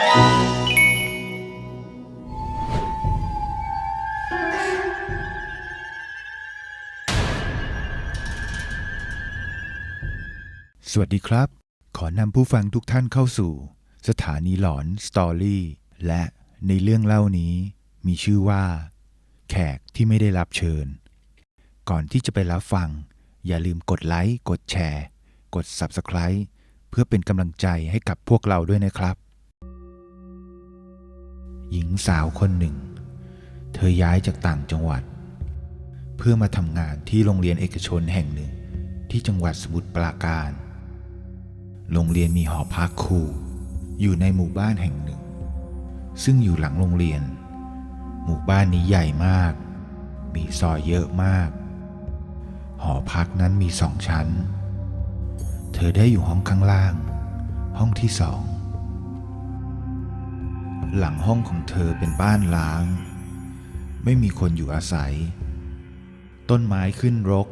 สวัสดีครับ ขอนำผู้ฟังทุกท่านเข้าสู่ สถานีหลอนสตอรี่และในเรื่องเล่านี้มีชื่อว่า แขกที่ไม่ได้รับเชิญ ก่อนที่จะไปรับฟัง อย่าลืมกดไลค์ กดแชร์ กด Subscribe เพื่อเป็นกำลังใจให้กับพวกเราด้วยนะครับ หญิงสาวคนหนึ่ง เธอย้ายจากต่างจังหวัด เพื่อมาทำงานที่โรงเรียนเอกชนแห่งหนึ่งที่จังหวัดสมุทรปราการ โรงเรียนมีหอพักครู อยู่ในหมู่บ้านแห่งหนึ่ง ซึ่งอยู่หลังโรงเรียน หมู่บ้านนี้ใหญ่มาก มีซอยเยอะมาก หอพักนั้นมีสองชั้น เธอได้อยู่ห้องข้างล่าง ห้องที่สอง หลังห้องของเธอเป็นบ้านล้าง ไม่มีคนอยู่อาศัย ต้นไม้ขึ้นรก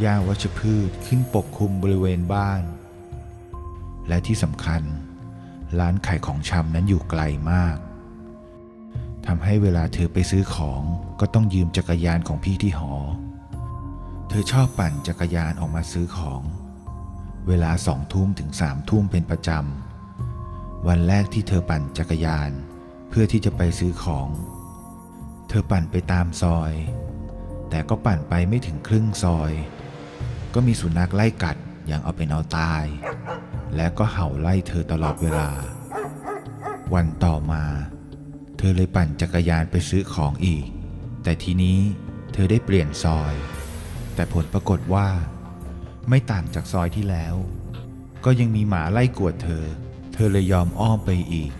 หญ้าวัชพืชขึ้นปกคลุมบริเวณบ้าน และที่สำคัญ ร้านขายของชำนั้นอยู่ไกลมากทำให้เวลาเธอไปซื้อของก็ต้องยืมจักรยานของพี่ที่หอ เธอชอบปั่นจักรยานออกมาซื้อของ เวลาสองทุ่มถึงสามทุ่มเป็นประจำ วันแรกที่เธอปั่นจักรยาน เพื่อที่จะไปซื้อของ เธอปั่นไปตามซอย แต่ก็ปั่นไปไม่ถึงครึ่งซอย ก็มีสุนัขไล่กัดอย่างเอาเป็นเอาตาย และก็เห่าไล่เธอตลอดเวลา วันต่อมา เธอเลยปั่นจักรยานไปซื้อของอีก แต่ทีนี้เธอได้เปลี่ยนซอย แต่ผลปรากฏว่า ไม่ต่างจากซอยที่แล้ว ก็ยังมีหมาไล่กวดเธอ เธอเลยยอมอ้อมไปอีก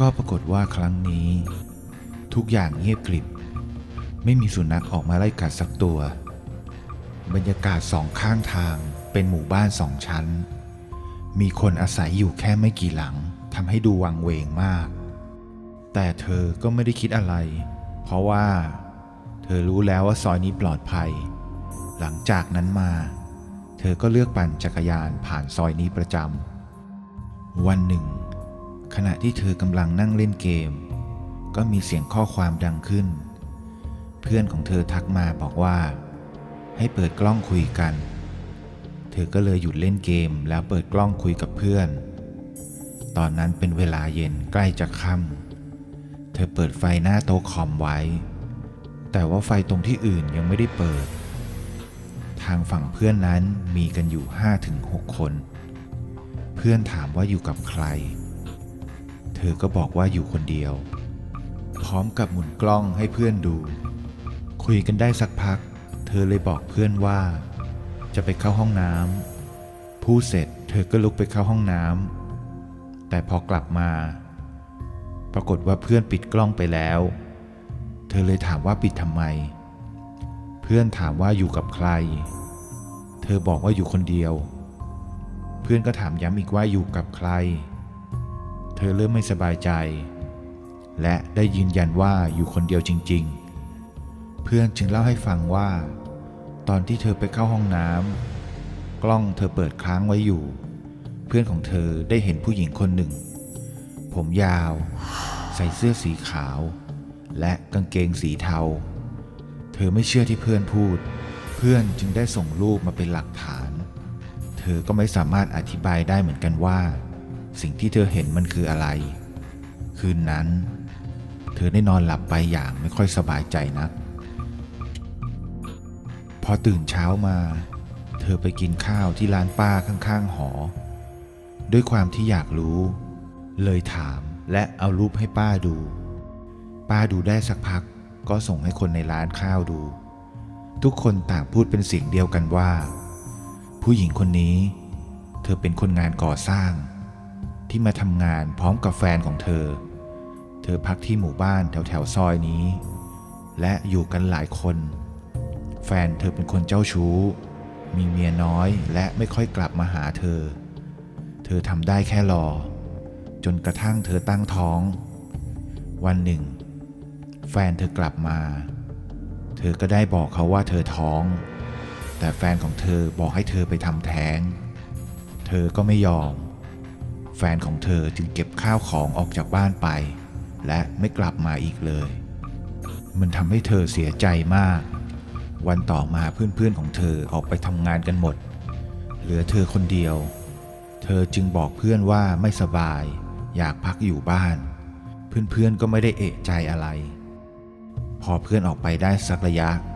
ก็ปรากฏว่าครั้งนี้ ทุกอย่างเงียบกริบ ไม่มีสุนัขออกมาไล่กัดสักตัว บรรยากาศสองข้างทางเป็นหมู่บ้านสองชั้น มีคนอาศัยอยู่แค่ไม่กี่หลังทำให้ดูวังเวงมาก แต่เธอก็ไม่ได้คิดอะไร เพราะว่า เธอรู้แล้วว่าซอยนี้ปลอดภัย หลังจากนั้นมา เธอก็เลือกปั่นจักรยานผ่านซอยนี้ประจำ วันหนึ่ง ขณะที่เธอกำลังนั่งเล่นเกม ก็มีเสียงข้อความดังขึ้น เพื่อนของเธอทักมาบอกว่า ให้เปิดกล้องคุยกัน เธอก็เลยหยุดเล่นเกมแล้วเปิดกล้องคุยกับเพื่อน ตอนนั้นเป็นเวลาเย็นใกล้จะค่ำเธอเปิดไฟหน้าโต๊ะคอมไว้ แต่ว่าไฟตรงที่อื่นยังไม่ได้เปิด ทางฝั่งเพื่อนนั้นมีกันอยู่5-6คน เพื่อนถามว่าอยู่กับใคร เธอก็บอกว่าอยู่คนเดียว พร้อมกับหมุนกล้องให้เพื่อนดู คุยกันได้สักพัก เธอเลยบอกเพื่อนว่า จะไปเข้าห้องน้ำพูดเสร็จเธอก็ลุกไปเข้าห้องน้ำแต่พอกลับมา ปรากฏว่าเพื่อนปิดกล้องไปแล้ว เธอเลยถามว่าปิดทำไม เพื่อนถามว่าอยู่กับใคร เธอบอกว่าอยู่คนเดียว เพื่อนก็ถามย้ำอีกว่าอยู่กับใคร เธอเริ่มไม่สบายใจ และได้ยืนยันว่าอยู่คนเดียวจริง ๆ เพื่อนจึงเล่าให้ฟังว่า ตอนที่เธอไปเข้าห้องน้ำกล้องเธอเปิดค้างไว้อยู่ เพื่อนของเธอได้เห็นผู้หญิงคนหนึ่ง ผมยาว ใส่เสื้อสีขาว และกางเกงสีเทา เธอไม่เชื่อที่เพื่อนพูด เพื่อนจึงได้ส่งรูปมาเป็นหลักฐาน อก็ไม่สามารถอธิบายได้เหมือนกันว่า สิ่งที่เธอเห็นมันคืออะไร คืนนั้น เธอได้นอนหลับไปอย่างไม่ค่อยสบายใจนัก พอตื่นเช้ามา เธอไปกินข้าวที่ร้านป้าข้าง ๆ หอ ด้วยความที่อยากรู้ เลยถามและเอารูปให้ป้าดู ป้าดูได้สักพักก็ส่งให้คนในร้านข้าวดู ทุกคนต่างพูดเป็นเสียงเดียวกันว่า ผู้หญิงคนนี้ เธอเป็นคนงานก่อสร้าง ที่มาทำงานพร้อมกับแฟนของเธอ เธอพักที่หมู่บ้านแถวแถวซอยนี้ และอยู่กันหลายคน แฟนเธอเป็นคนเจ้าชู้ มีเมียน้อยและไม่ค่อยกลับมาหาเธอ เธอทำได้แค่รอ จนกระทั่งเธอตั้งท้อง วันหนึ่ง แฟนเธอกลับมา เธอก็ได้บอกเขาว่าเธอท้อง แต่แฟนของเธอบอกให้เธอไปทำแท้ง เธอก็ไม่ยอม แฟนของเธอจึงเก็บข้าวของออกจากบ้านไป และไม่กลับมาอีกเลย มันทำให้เธอเสียใจมาก วันต่อมาเพื่อนๆของเธอออกไปทำงานกันหมด เหลือเธอคนเดียว เธอจึงบอกเพื่อนว่าไม่สบาย อยากพักอยู่บ้าน เพื่อนๆก็ไม่ได้เอะใจอะไร พอเพื่อนออกไปได้สักระยะเ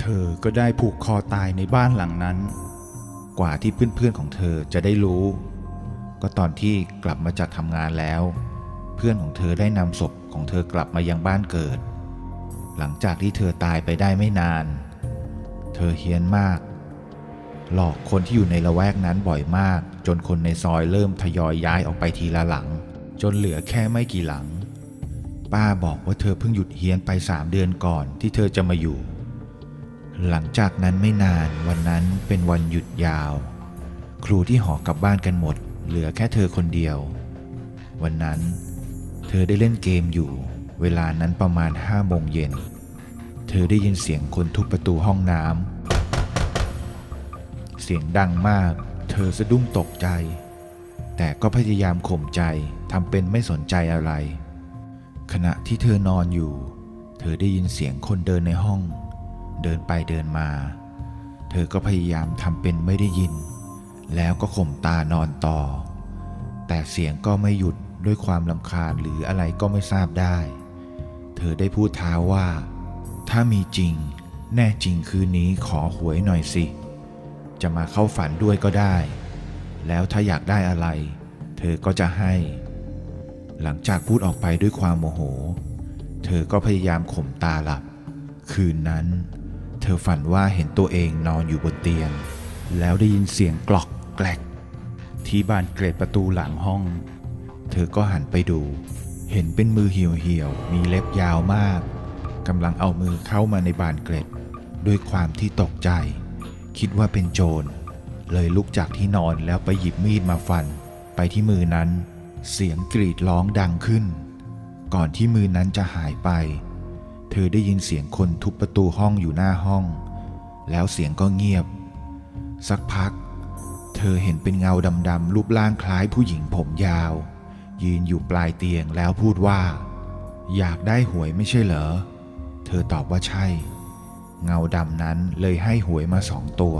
เธอก็ได้ผูกคอตายในบ้านหลังนั้น กว่าที่เพื่อนๆของเธอจะได้รู้ ก็ตอนที่กลับมาจากทำงานแล้ว เพื่อนของเธอได้นำศพของเธอกลับมายังบ้านเกิด หลังจากที่เธอตายไปได้ไม่นาน เธอเฮี้ยนมาก หลอกคนที่อยู่ในละแวกนั้นบ่อยมาก จนคนในซอยเริ่มทยอยย้ายออกไปทีละหลัง จนเหลือแค่ไม่กี่หลัง ป้าบอกว่าเธอเพิ่งหยุดเฮี้ยนไปสามเดือนก่อนที่เธอจะมาอยู่ หลังจากนั้นไม่นานวันนั้นเป็นวันหยุดยาว ครูที่หอกลับบ้านกันหมด เหลือแค่เธอคนเดียว วันนั้น เธอได้เล่นเกมอยู่ เวลานั้นประมาณห้าโมงเย็น เธอได้ยินเสียงคนทุบประตูห้องน้ำเสียงดังมาก เธอสะดุ้งตกใจ แต่ก็พยายามข่มใจทำเป็นไม่สนใจอะไร ขณะที่เธอนอนอยู่ เธอได้ยินเสียงคนเดินในห้อง เดินไปเดินมา เธอก็พยายามทำเป็นไม่ได้ยิน แล้วก็ข่มตานอนต่อ แต่เสียงก็ไม่หยุดด้วยความลำคาญหรืออะไรก็ไม่ทราบได้ เธอได้พูดท้าว่า ถ้ามีจริง แน่จริงคืนนี้ขอหวยหน่อยสิ จะมาเข้าฝันด้วยก็ได้ แล้วถ้าอยากได้อะไร เธอก็จะให้ หลังจากพูดออกไปด้วยความโมโห เธอก็พยายามข่มตาหลับ คืนนั้น เธอฝันว่าเห็นตัวเองนอนอยู่บนเตียง แล้วได้ยินเสียงกลอกแกลก ที่บานเกรดประตูหลังห้อง เธอก็หันไปดู เห็นเป็นมือเหี่ยวๆ มีเล็บยาวมากกำลังเอามือเข้ามาในบานเกร็ด ด้วยความที่ตกใจ คิดว่าเป็นโจร เลยลุกจากที่นอนแล้วไปหยิบมีดมาฟัน ไปที่มือนั้น เสียงกรีดร้องดังขึ้น ก่อนที่มือนั้นจะหายไป เธอได้ยินเสียงคนทุบประตูห้องอยู่หน้าห้อง แล้วเสียงก็เงียบ สักพัก เธอเห็นเป็นเงาดำๆรูปร่างคล้ายผู้หญิงผมยาว ยืนอยู่ปลายเตียงแล้วพูดว่า อยากได้หวยไม่ใช่เหรอ เธอตอบว่าใช่ เงาดำนั้นเลยให้หวยมาสองตัว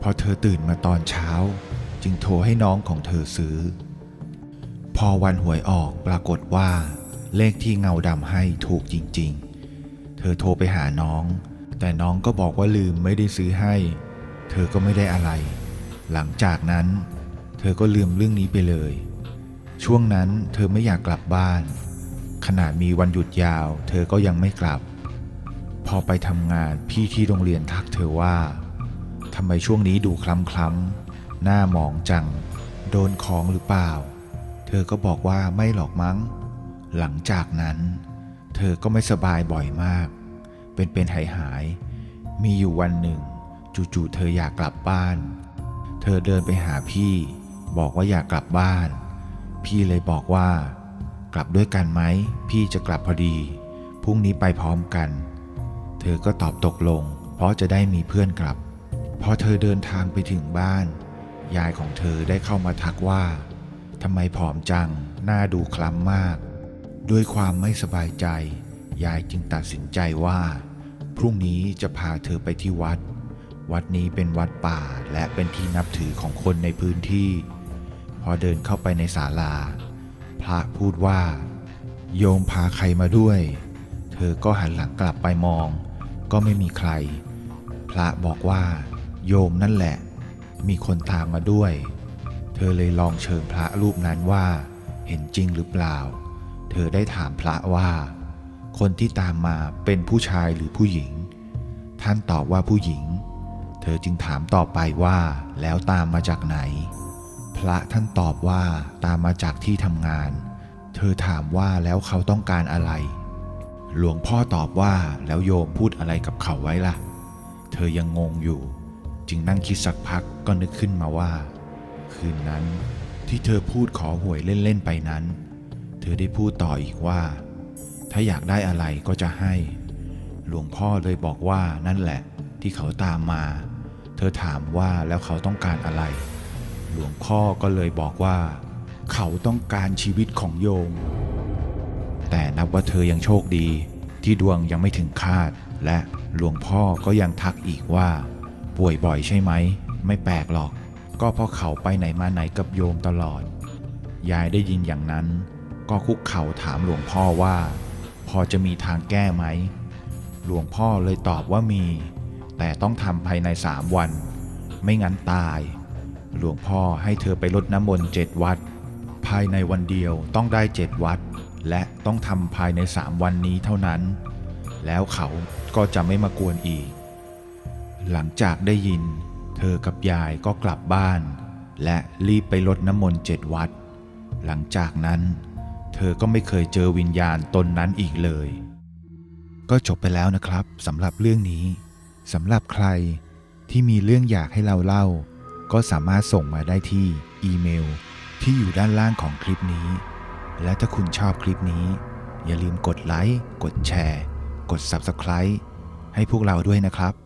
พอเธอตื่นมาตอนเช้า จึงโทรให้น้องของเธอซื้อ พอวันหวยออกปรากฏว่า เลขที่เงาดำให้ถูกจริง ๆ อโทรไปหาน้อง แต่น้องก็บอกว่าลืมไม่ได้ซื้อให้ เธอก็ไม่ได้อะไร หลังจากนั้น เธอก็ลืมเรื่องนี้ไปเลย ช่วงนั้นเธอไม่อยากกลับบ้าน ขนาดมีวันหยุดยาว เธอก็ยังไม่กลับ พอไปทำงานพี่ที่โรงเรียนทักเธอว่าทำไมช่วงนี้ดูคล้ำๆหน้าหมองจัง โดนของหรือเปล่า เธอก็บอกว่าไม่หรอกมั้ง หลังจากนั้น เธอก็ไม่สบายบ่อยมาก เป็นเป็นหายหายๆมีอยู่วันหนึ่ง จู่ๆเธออยากกลับบ้าน เธอเดินไปหาพี่ บอกว่าอยากกลับบ้าน พี่เลยบอกว่า กลับด้วยกันไหม พี่จะกลับพอดี พรุ่งนี้ไปพร้อมกัน เธอก็ตอบตกลง เพราะจะได้มีเพื่อนกลับ พอเธอเดินทางไปถึงบ้าน ยายของเธอได้เข้ามาทักว่าทำไมผอมจัง หน้าดูคล้ำมาก ด้วยความไม่สบายใจ ยายจึงตัดสินใจว่า พรุ่งนี้จะพาเธอไปที่วัด วัดนี้เป็นวัดป่าและเป็นที่นับถือของคนในพื้นที่ พอเดินเข้าไปในศาลา พระพูดว่า โยมพาใครมาด้วย เธอก็หันหลังกลับไปมอง ก็ไม่มีใคร พระบอกว่า โยมนั่นแหละ มีคนตามมาด้วย เธอเลยลองเชิญพระรูปนั้นว่า เห็นจริงหรือเปล่า เธอได้ถามพระว่า คนที่ตามมาเป็นผู้ชายหรือผู้หญิง ท่านตอบว่าผู้หญิง เธอจึงถามต่อไปว่าแล้วตามมาจากไหน พระท่านตอบว่าตามมาจากที่ทำงาน เธอถามว่าแล้วเขาต้องการอะไร หลวงพ่อตอบว่าแล้วโยมพูดอะไรกับเขาไว้ล่ะ เธอยังงงอยู่ จึงนั่งคิดสักพักก็นึกขึ้นมาว่า คืนนั้นที่เธอพูดขอหวยเล่นๆไปนั้น เธอได้พูดต่ออีกว่า ถ้าอยากได้อะไรก็จะให้ หลวงพ่อเลยบอกว่านั่นแหละที่เขาตามมา เธอถามว่าแล้วเขาต้องการอะไร หลวงพ่อก็เลยบอกว่า เขาต้องการชีวิตของโยม แต่นับว่าเธอยังโชคดี ที่ดวงยังไม่ถึงคาด และหลวงพ่อก็ยังทักอีกว่า ป่วยบ่อยใช่ไหม ไม่แปลกหรอก ก็เพราะเขาไปไหนมาไหนกับโยมตลอด ยายได้ยินอย่างนั้น ก็คุกเข่าถามหลวงพ่อว่า อจะมีทางแก้ไหม หลวงพ่อเลยตอบว่ามี แต่ต้องทำภายในสามวัน ไม่งั้นตาย หลวงพ่อให้เธอไปลดน้ำมนต์เจ็ดวัด ภายในวันเดียวต้องได้เจ็ดวัด และต้องทำภายในสามวันนี้เท่านั้น แล้วเขาก็จะไม่มากวนอีก หลังจากได้ยิน เธอกับยายก็กลับบ้าน และรีบไปลดน้ำมนต์เจ็ดวัด หลังจากนั้น เธอก็ไม่เคยเจอวิญญาณตนนั้นอีกเลย ก็จบไปแล้วนะครับสำหรับเรื่องนี้สำหรับใครที่มีเรื่องอยากให้เราเล่า ก็สามารถส่งมาได้ที่อีเมล ที่อยู่ด้านล่างของคลิปนี้ และถ้าคุณชอบคลิปนี้ อย่าลืมกดไลค์ กดแชร์ กด Subscribe ให้พวกเราด้วยนะครับ